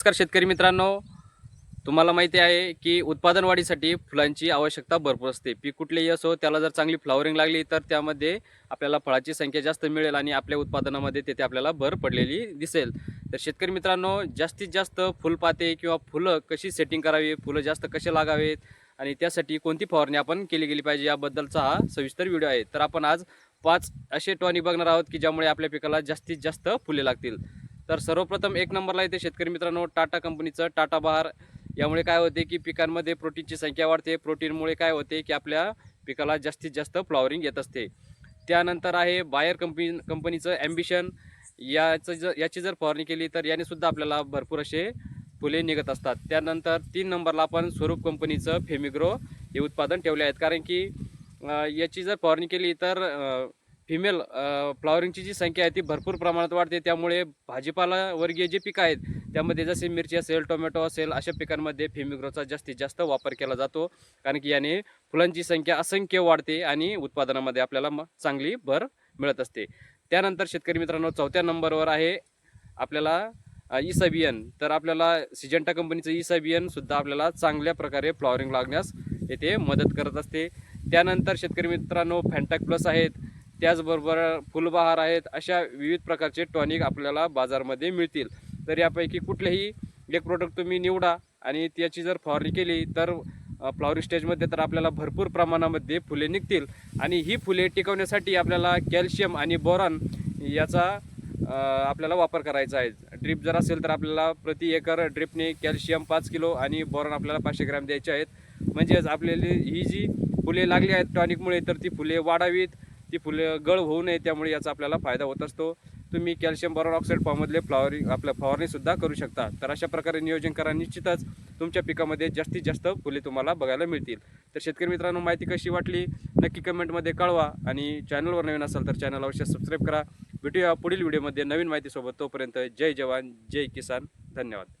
नमस्कार शेतकरी मित्रांनो. तुम्हाला माहिती आहे की उत्पादन वाढीसाठी फुलांची आवश्यकता भरपूर असते. पीक कुठलेही असो त्याला जर चांगली फ्लॉवरिंग लागली तर त्यामध्ये आपल्याला फळाची संख्या जास्त मिळेल आणि आपल्या उत्पादनामध्ये तेथे आपल्याला भर पडलेली दिसेल. तर शेतकरी मित्रांनो जास्तीत जास्त फुलपाते किंवा फुलं कशी सेटिंग करावी फुलं जास्त कसे लागावेत आणि त्यासाठी कोणती फवारणी आपण केली गेली पाहिजे याबद्दलचा हा सविस्तर व्हिडिओ आहे. तर आपण आज पाच असे टॉनिक बघणार आहोत की ज्यामुळे आपल्या पिकाला जास्तीत जास्त फुले लागतील. तर सर्वप्रथम एक नंबरला येते शेतकरी मित्रांनो टाटा कंपनीचं टाटा बहार. यामुळे काय होते की पिकांमध्ये प्रोटीनची संख्या वाढते. प्रोटीनमुळे काय होते की आपल्या पिकाला जास्तीत जास्त फ्लॉवरिंग येत असते. त्यानंतर आहे बायर कंपनी कंपनीचं ॲम्बिशन. याचं जर याची जर फवारणी केली तर याने सुद्धा आपल्याला भरपूर असे फुले निघत असतात. त्यानंतर तीन नंबरला आपण स्वरूप कंपनीचं फेमिग्रो हे उत्पादन ठेवले आहेत. कारण की याची जर फवारणी केली तर फिमेल फ्लॉवरिंगची जी संख्या आहे ती भरपूर प्रमाणात वाढते. त्यामुळे भाजीपाला वर्गीय जे पिकं आहेत त्यामध्ये जसे मिरची असेल टोमॅटो असेल अशा पिकांमध्ये फेमिग्रोचा जास्तीत जास्त वापर केला जातो. कारण की याने फुलांची संख्या असंख्य वाढते आणि उत्पादनामध्ये आपल्याला मग चांगली भर मिळत असते. त्यानंतर शेतकरी मित्रांनो चौथ्या नंबरवर आहे आपल्याला अ, इसाबियन तर आपल्याला सिजंटा कंपनीचं इसाबियन सुद्धा आपल्याला चांगल्या प्रकारे फ्लॉवरिंग लागण्यास येथे मदत करत असते. त्यानंतर शेतकरी मित्रांनो फॅन्टॅक प्लस आहेत. त्याचबरोबर फुलबहार आहेत अशा विविध प्रकारचे टॉनिक आपल्याला बाजारमध्ये मिळतील. तर यापैकी कुठलेही एक प्रोडक्ट तुम्ही निवडा आणि त्याची जर फवारणी केली तर फ्लॉवरिंग स्टेजमध्ये तर आपल्याला भरपूर प्रमाणामध्ये फुले निघतील. आणि ही फुले टिकवण्यासाठी आपल्याला कॅल्शियम आणि बोरॉन याचा आपल्याला वापर करायचा आहे. ड्रिप जर असेल तर आपल्याला प्रति एकर ड्रिपने कॅल्शियम पाच किलो आणि बोरॉन आपल्याला पाचशे ग्रॅम द्यायचे आहेत. म्हणजेच आपल्याला ही जी फुले लागली आहेत टॉनिकमुळे तर ती फुले वाढावीत. ती फुले गळ होऊ नये त्यामुळे याचा आपल्याला फायदा होत असतो. तुम्ही कॅल्शियम बोरॉन ऑक्साईड फॉर्ममधले फ्लॉवरिंग आपल्या फवारणीसुद्धा करू शकता. तर अशा प्रकारे नियोजन करा. निश्चितच तुमच्या पिकामध्ये जास्तीत जास्त फुले तुम्हाला बघायला मिळतील. तर शेतकरी मित्रांनो माहिती कशी वाटली? नक्की कमेंटमध्ये कळवा. आणि चॅनलवर नवीन असाल तर चॅनल अवश्य सबस्क्राईब करा. भेटूया पुढील व्हिडिओमध्ये नवीन माहितीसोबत. तोपर्यंत जय जवान जय किसान. धन्यवाद.